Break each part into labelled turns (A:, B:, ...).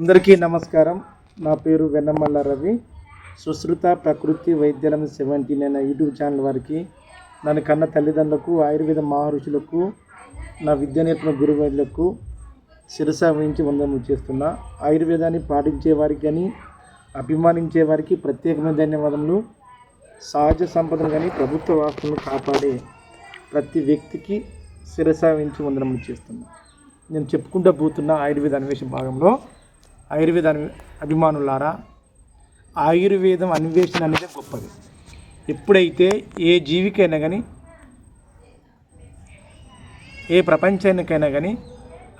A: అందరికీ నమస్కారం. నా పేరు వెన్నమల్ల రవి. సుశ్రుత ప్రకృతి వైద్యాలం సెవెంటీన్ అనే యూట్యూబ్ ఛానల్ వారికి నన్ను కన్న తల్లిదండ్రులకు ఆయుర్వేద మహర్షులకు నా విద్య నేర్పిన గురువులకు శిరస వహించి వందనము చేస్తున్నా. ఆయుర్వేదాన్ని పాటించే వారికి కానీ అభిమానించే వారికి ప్రత్యేకమైన ధన్యవాదములు. సహజ సంపదను కానీ ప్రభుత్వ వాస్తులను కాపాడే ప్రతి వ్యక్తికి శిరస వహించి వందనములు చేస్తున్నా. నేను చెప్పుకుంటూ పోతున్న ఆయుర్వేద అన్వేషణ భాగంలో ఆయుర్వేద అభిమానులారా ఆయుర్వేదం అన్వేషణ అనేది గొప్పది. ఎప్పుడైతే ఏ జీవికైనా కానీ ఏ ప్రపంచానికైనా కానీ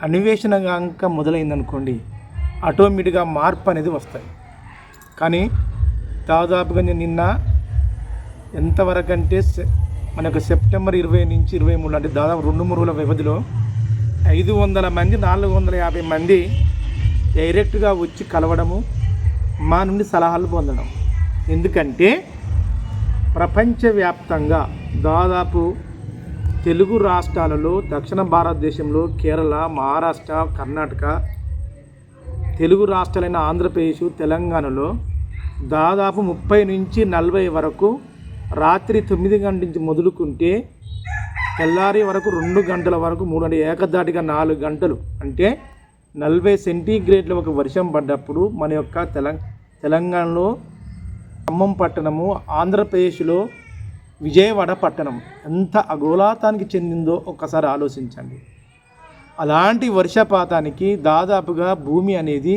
A: అన్వేషణ కనుక మొదలైందనుకోండి ఆటోమేటిక్గా మార్పు అనేది వస్తుంది కానీ దాదాపుగా నేను నిన్న ఎంతవరకు అంటే సె- మనకు సెప్టెంబర్ ఇరవై నుంచి ఇరవై మూడు అంటే దాదాపు రెండు మూడు రోజుల వ్యవధిలో ఐదు వందల మంది నాలుగు వందల యాభై మంది డైరెక్ట్గా వచ్చి కలవడము మా నుండి సలహాలు పొందడం. ఎందుకంటే ప్రపంచవ్యాప్తంగా దాదాపు తెలుగు రాష్ట్రాలలో దక్షిణ భారతదేశంలో కేరళ మహారాష్ట్ర కర్ణాటక తెలుగు రాష్ట్రాలైన ఆంధ్రప్రదేశ్ తెలంగాణలో దాదాపు ముప్పై నుంచి నలభై వరకు రాత్రి తొమ్మిది గంటల నుంచి మొదలుకుంటే తెల్లారి వరకు రెండు గంటల వరకు మూడు అంటే ఏకదాటిగా నాలుగు గంటలు. అంటే నలభై సెంటీగ్రేడ్ల ఒక వర్షం పడ్డప్పుడు మన యొక్క తెలంగ తెలంగాణలో ఖమ్మం పట్టణము ఆంధ్రప్రదేశ్లో విజయవాడ పట్టణం ఎంత అగోళాతానికి చెందిందో ఒక్కసారి ఆలోచించండి. అలాంటి వర్షపాతానికి దాదాపుగా భూమి అనేది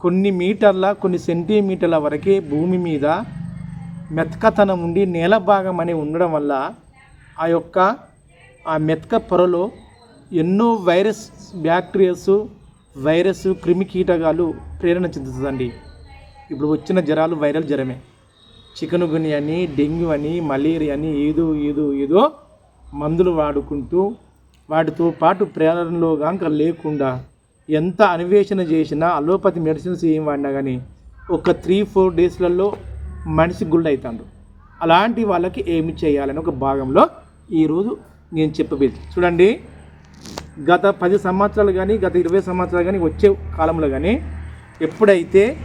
A: కొన్ని మీటర్ల కొన్ని సెంటీమీటర్ల వరకే భూమి మీద మెతకతనం ఉండి నేల భాగం అనే ఉండడం వల్ల ఆ యొక్క ఆ మెతక పొరలో ఎన్నో వైరస్ బ్యాక్టీరియాస్ వైరస్ క్రిమి కీటకాలు ప్రేరణ చెందుతుందండి. ఇప్పుడు వచ్చిన జ్వరాలు వైరల్ జ్వరమే. చికెన్ గుని అని డెంగ్యూ అని మలేరియా అని ఏదో ఏదో ఏదో మందులు వాడుకుంటూ వాటితో పాటు ప్రేరణలో కనుక లేకుండా ఎంత అన్వేషణ చేసినా అలోపతి మెడిసిన్స్ ఏం వాడినా కానీ ఒక త్రీ ఫోర్ డేస్లలో మనిషి గుళ్ళు అవుతాడు అలాంటి వాళ్ళకి ఏమి చేయాలని ఒక భాగంలో ఈరోజు నేను చెప్పబోయేది. చూడండి. గత పది సంవత్సరాలు కానీ గత ఇరవై సంవత్సరాలు కానీ వచ్చే కాలంలో కానీ ఎప్పుడైతే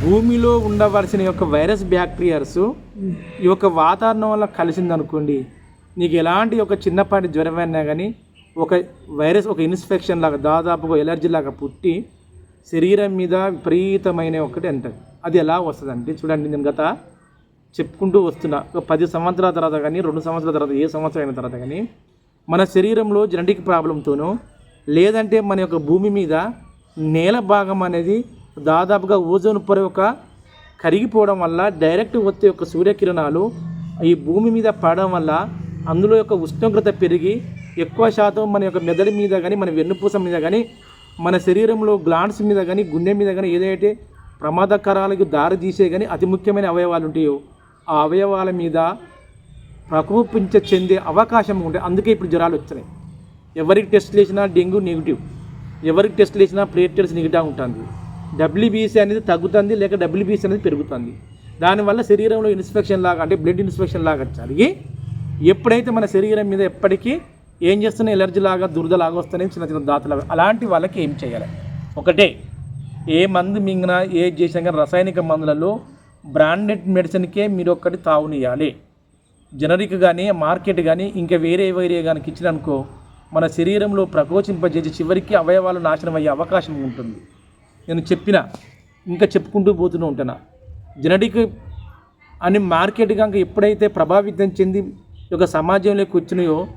A: భూమిలో ఉండవలసిన యొక్క వైరస్ బ్యాక్టీరియాస్ ఈ యొక్క వాతావరణం వల్ల కలిసిందనుకోండి నీకు ఎలాంటి ఒక చిన్నపాటి జ్వరం అయినా కానీ ఒక వైరస్ ఒక ఇన్ఫెక్షన్ లాగా దాదాపుగా ఎలర్జీ లాగా పుట్టి శరీరం మీద విపరీతమైన ఒకటి అంటది అది ఎలా వస్తుంది అంటే చూడండి నేను గత చెప్పుకుంటూ వస్తున్నా. ఒక పది సంవత్సరాల తర్వాత కానీ రెండు సంవత్సరాల తర్వాత ఏ సంవత్సరం అయిన తర్వాత కానీ మన శరీరంలో జెనటిక్ ప్రాబ్లంతోనో లేదంటే మన యొక్క భూమి మీద నేల భాగం అనేది దాదాపుగా ఓజోన్ పొర యొక్క కరిగిపోవడం వల్ల డైరెక్ట్ వచ్చే యొక్క సూర్యకిరణాలు ఈ భూమి మీద పడడం వల్ల అందులో యొక్క ఉష్ణోగ్రత పెరిగి ఎక్కువ శాతం మన యొక్క మెదడు మీద కానీ మన వెన్నుపూస మీద కానీ మన శరీరంలో గ్లాండ్స్ మీద కానీ గుండె మీద కానీ ఏదైతే ప్రమాదకరాలకు దారి తీసే కానీ అతి ముఖ్యమైన అవయవాలు ఉంటాయో ఆ అవయవాల మీద ప్రకోపించ చెందే అవకాశం ఉంటాయి అందుకే ఇప్పుడు జ్వరాలు వచ్చినాయి. ఎవరికి టెస్ట్ చేసినా డెంగ్యూ నెగిటివ్. ఎవరికి టెస్ట్ చేసినా ప్లేటెల్స్ నెగిటివ్ ఉంటుంది. డబ్ల్యూబీసీ అనేది తగ్గుతుంది లేక డబ్ల్యూబీసీ అనేది పెరుగుతుంది. దానివల్ల శరీరంలో ఇన్స్పెక్షన్ లాగా అంటే బ్లడ్ ఇన్స్పెక్షన్ లాగా జరిగి ఎప్పుడైతే మన శరీరం మీద ఎప్పటికీ ఏం చేస్తున్నా ఎలర్జీ లాగా దురద లాగా వస్తున్నాయి చిన్న చిన్న దాతలు అలాంటి వాళ్ళకి ఏం చేయాలి? ఒకటే ఏ మందు మింగినా ఏ చేసినా కానీ రసాయనిక మందులలో బ్రాండెడ్ మెడిసిన్కే మీరు ఒక్కటి తావునియాలి జనరిక్ కానీ మార్కెట్ కానీ ఇంకా వేరే వేరే కానీ ఇచ్చిననుకో మన శరీరంలో ప్రకోచింపజేసి చివరికి అవయవాలు నాశనం అయ్యే అవకాశం ఉంటుంది. నేను చెప్పిన ఇంకా చెప్పుకుంటూ పోతూనే ఉంటున్నా జెనటిక్ అని మార్కెట్ కనుక ఎప్పుడైతే ప్రభావితం చెంది ఒక సమాజంలోకి వచ్చినాయో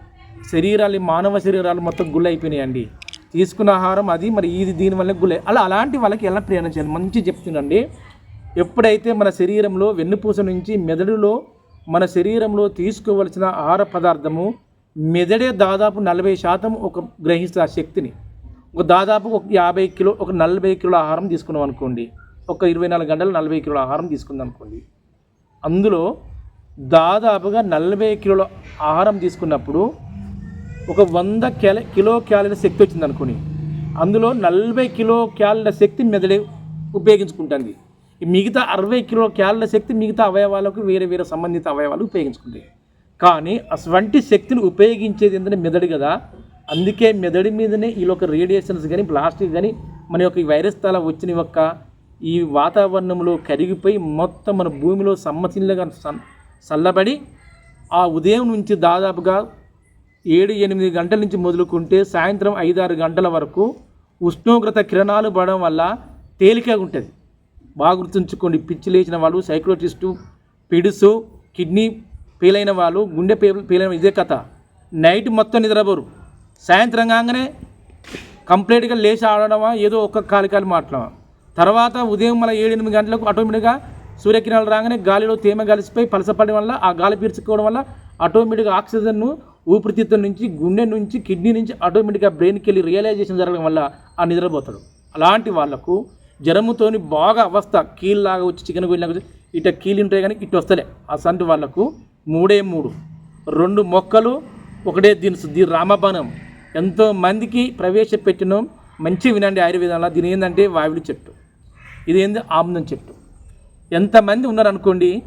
A: శరీరాలు మానవ శరీరాలు మొత్తం గుళ్ళైపోయినాయండి తీసుకున్న ఆహారం అది మరి ఇది దీనివల్ల గుళ్ళై అలా అలాంటి వాళ్ళకి ఎలా ప్రేరణ చేయాలి? మంచి చెప్తున్నాండి ఎప్పుడైతే మన శరీరంలో వెన్నుపూస నుంచి మెదడులో మన శరీరంలో తీసుకోవలసిన ఆహార పదార్థము మెదడే దాదాపు నలభై శాతం ఒక గ్రహిస్తుంది ఆ శక్తిని. ఒక దాదాపు ఒక యాభై కిలో ఒక నలభై కిలోల ఆహారం తీసుకున్నాం అనుకోండి. ఒక ఇరవై నాలుగు గంటలు నలభై కిలోల ఆహారం తీసుకుందాం అనుకోండి. అందులో దాదాపుగా నలభై కిలోల ఆహారం తీసుకున్నప్పుడు ఒక వంద క్యాల కిలో క్యాలరీల శక్తి వచ్చింది అనుకోని అందులో నలభై కిలో క్యాలరీల శక్తి మెదడే ఉపయోగించుకుంటుంది. మిగతా అరవై కిలో క్యాలరీల శక్తి మిగతా అవయవాలకు వేరే వేరే సంబంధిత అవయవాలు ఉపయోగించుకుంటాయి కానీ అటువంటి శక్తిని ఉపయోగించేది ఏంటంటే మెదడు కదా. అందుకే మెదడు మీదనే వీళ్ళొక రేడియేషన్స్ కానీ ప్లాస్టిక్ కానీ మన యొక్క ఈ వైరస్ తల వచ్చిన యొక్క ఈ వాతావరణంలో కరిగిపోయి మొత్తం మన భూమిలో సమ్మతిల్లుగా చల్లబడి ఆ ఉదయం నుంచి దాదాపుగా ఏడు ఎనిమిది గంటల నుంచి మొదలుకుంటే సాయంత్రం ఐదారు గంటల వరకు ఉష్ణోగ్రత కిరణాలు పడడం వల్ల తేలికగా ఉంటుంది. బాగా గుర్తుంచుకోండి. పిచ్చి లేచిన వాళ్ళు సైక్లోటిస్టు పిడుసు కిడ్నీ ఫెయిల్ అయిన వాళ్ళు గుండె ఫెయిల్ అయిన ఇదే కథ. నైట్ మొత్తం నిద్రపోరు. సాయంత్రం కాగానే కంప్లీట్గా లేచి ఆడడమా ఏదో ఒక్క కాలికాలు మాట్లాడమా. తర్వాత ఉదయం మళ్ళీ ఏడు ఎనిమిది గంటలకు ఆటోమేటిక్గా సూర్యకిరణాలు రాగానే గాలిలో తేమ కలిసిపోయి పలసపడడం వల్ల ఆ గాలి పీల్చుకోవడం వల్ల ఆటోమేటిక్గా ఆక్సిజన్ను ఊపిరితిత్తుల నుంచి గుండె నుంచి కిడ్నీ నుంచి ఆటోమేటిక్గా బ్రెయిన్కి వెళ్ళి రియలైజేషన్ జరగడం వల్ల ఆ నిద్రపోతాడు. అలాంటి వాళ్ళకు జ్వరముతోని బాగా అవస్థ. కీళ్ళలాగా వచ్చి చికెన్ గొయ్యలాగా వచ్చి ఇట కీళ్ళు ఉంటాయి కానీ ఇటు వస్తలే. అసంటి వాళ్ళకు మూడే మూడు. రెండు మొక్కలు ఒకటే దినుసు. దీని రామబాణం. ఎంతో మందికి ప్రవేశపెట్టిన. మంచి వినండి ఆయుర్వేదంలో. దీని ఏంటంటే వాయువుల చెట్టు. ఇది ఏంది? ఆముదం చెట్టు. ఎంతమంది ఉన్నారనుకోండి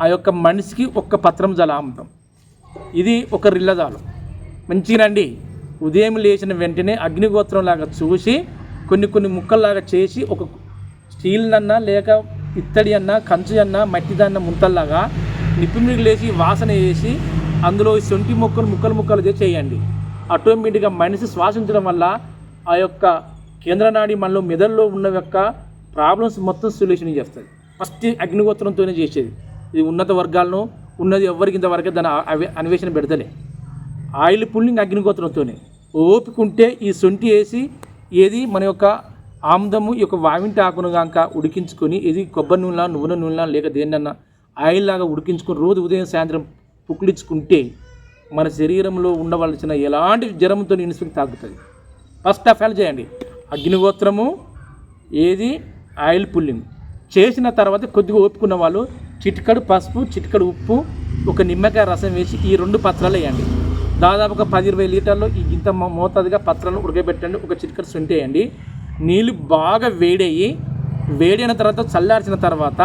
A: ఆ యొక్క మనిషికి ఒక్క పత్రం జల ఆముదం. ఇది ఒక రిల్లజాలు. మంచిగానండి ఉదయం లేచిన వెంటనే అగ్నిగోత్రం లాగా చూసి కొన్ని కొన్ని ముక్కల్లాగా చేసి ఒక స్టీల్ అన్నా లేక ఇత్తడి అన్నా కంచు అన్నా మట్టిదన్న ముంతల్లాగా నిప్పు మీద లేచి వాసన వేసి అందులో ఈ సొంటి ముక్కలు ముక్కలు ముక్కలు చేయండి. ఆటోమేటిక్గా మనిషి శ్వాసించడం వల్ల ఆ యొక్క కేంద్రనాడి మనలో మెదడులో ఉన్న యొక్క ప్రాబ్లమ్స్ మొత్తం సొల్యూషన్ చేస్తుంది. ఫస్ట్ అగ్నిగోత్రంతోనే చేసేది. ఇది ఉన్నత వర్గాలను ఉన్నది ఎవరికి ఇంతవరకు దాని అన్వేషణ పెడతలే. Oil pulling అగ్నిగోత్రంతోనే. ఓపిక ఉంటే ఈ సొంటి వేసి ఏది మన యొక్క ఆముదము ఈ యొక్క వావింటి ఆకును కనుక ఉడికించుకొని ఇది కొబ్బరి నూనె నువ్వుల నూనె లేక దేన్నన్నా ఆయిల్ లాగా ఉడికించుకొని రోజు ఉదయం సాయంత్రం పుక్కిలించుకుంటే మన శరీరంలో ఉండవలసిన ఎలాంటి జ్వరంతో ఇన్స్పెక్ట్ తగ్గుతుంది ఫస్ట్ ఆఫ్ ఆల్ చేయండి. అగ్నిగోత్రము ఏది? Oil pulling. చేసిన తర్వాత కొద్దిగా ఓపుకున్న వాళ్ళు చిటికడు పసుపు చిటికడు ఉప్పు ఒక నిమ్మకాయ రసం వేసి ఈ రెండు పత్రాలు వేయండి. దాదాపు ఒక పది ఇరవై లీటర్లు ఇంత మోతాదుగా పత్రాలను ఉడకబెట్టండి. ఒక చిటికడు ఉంటేయండి నీళ్ళు బాగా వేడయ్యి వేడైన తర్వాత చల్లార్చిన తర్వాత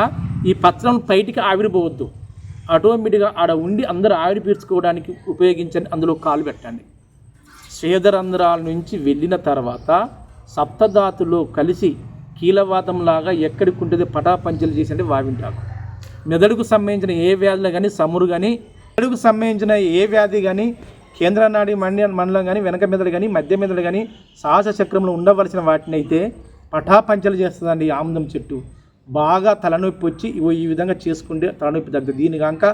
A: ఈ పత్రం బయటికి ఆవిరిపోవద్దు. ఆటోమేటిక్గా ఆడ ఉండి అందరూ ఆవిరి పీల్చుకోవడానికి ఉపయోగించండి. అందులో కాలు పెట్టండి. శ్వేదరంధ్రాల నుంచి వెళ్ళిన తర్వాత సప్తధాతులు కలిసి కీలవాతంలాగా ఎక్కడికి ఉంటుంది పటాపంచలు చేసి అంటే వావింటాకు మెదడుకు సంబంధించిన ఏ వ్యాధులు కానీ సమురు కానీ మెదడుకు సంబంధించిన ఏ వ్యాధి కానీ కేంద్ర నాడి మండలం కానీ వెనక మెదడు కానీ మధ్య మెదడు కానీ సాహస చక్రంలో ఉండవలసిన వాటిని అయితే పటాపంచలు చేస్తుందండి ఆముదం చెట్టు. బాగా తలనొప్పి వచ్చి ఈ విధంగా చేసుకుంటే తలనొప్పి తగ్గుతుంది. దీని కాక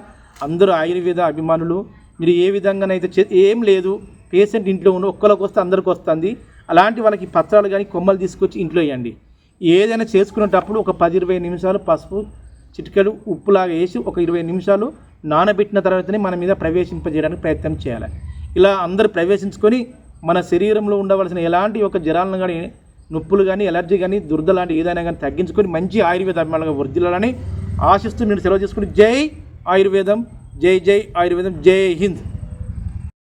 A: అందరూ ఆయుర్వేద అభిమానులు మీరు ఏ విధంగానైతే చే ఏం లేదు. పేషెంట్ ఇంట్లో ఉన్న ఒక్కరికి వస్తే అందరికి వస్తుంది. అలాంటి వాళ్ళకి పత్రాలు కానీ కొమ్మలు తీసుకొచ్చి ఇంట్లో వేయండి. ఏదైనా చేసుకునేటప్పుడు ఒక పది ఇరవై నిమిషాలు పసుపు చిటికలు ఉప్పులాగా వేసి ఒక ఇరవై నిమిషాలు నానబెట్టిన తర్వాతనే మన మీద ప్రవేశింపజేయడానికి ప్రయత్నం చేయాలి. ఇలా అందరు ప్రవేశించుకొని మన శరీరంలో ఉండవలసిన ఎలాంటి ఒక జ్వరాలను కానీ నొప్పులు కానీ ఎలర్జీ కానీ దుర్ద లాంటి ఏదైనా కానీ తగ్గించుకొని మంచి ఆయుర్వేద అభిమానులుగా వర్ధిల్లాలని ఆశిస్తూ నేను సెలవు చేసుకుని జై ఆయుర్వేదం జై జై ఆయుర్వేదం జై హింద్.